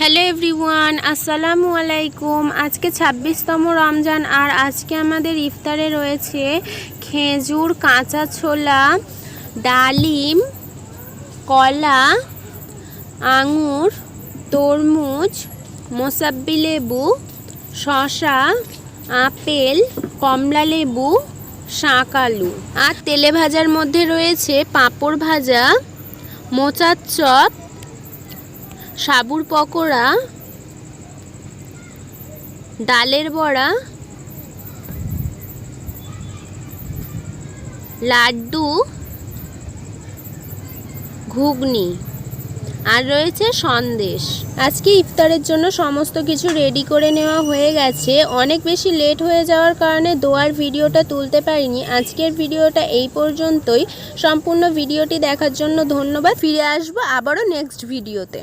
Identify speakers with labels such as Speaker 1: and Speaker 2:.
Speaker 1: Hello everyone, আসসালামু আলাইকুম। আজকে ছাব্বিশতম রমজান আর আজকে আমাদের ইফতারে রয়েছে খেজুর, কাঁচা ছোলা, ডালিম, কলা, আঙুর, তরমুজ, মোসাব্বি লেবু শশা আপেল, কমলা লেবু, শাঁক আলু। আর তেলে ভাজার মধ্যে রয়েছে পাঁপড় ভাজা, মোচার চপ সাবুর পকোড়া, ডালের বড়া, লাড্ডু, ঘুগনি আর রয়েছে সন্দেশ। আজকে ইফতারের জন্য সমস্ত কিছু রেডি করে নেওয়া হয়ে গেছে। অনেক বেশি লেট হয়ে যাওয়ার কারণে দোয়ার ভিডিওটা তুলতে পারিনি। আজকের ভিডিওটা এই পর্যন্তই। সম্পূর্ণ ভিডিওটি দেখার জন্য ধন্যবাদ। ফিরে আসব আবারও নেক্সট ভিডিওতে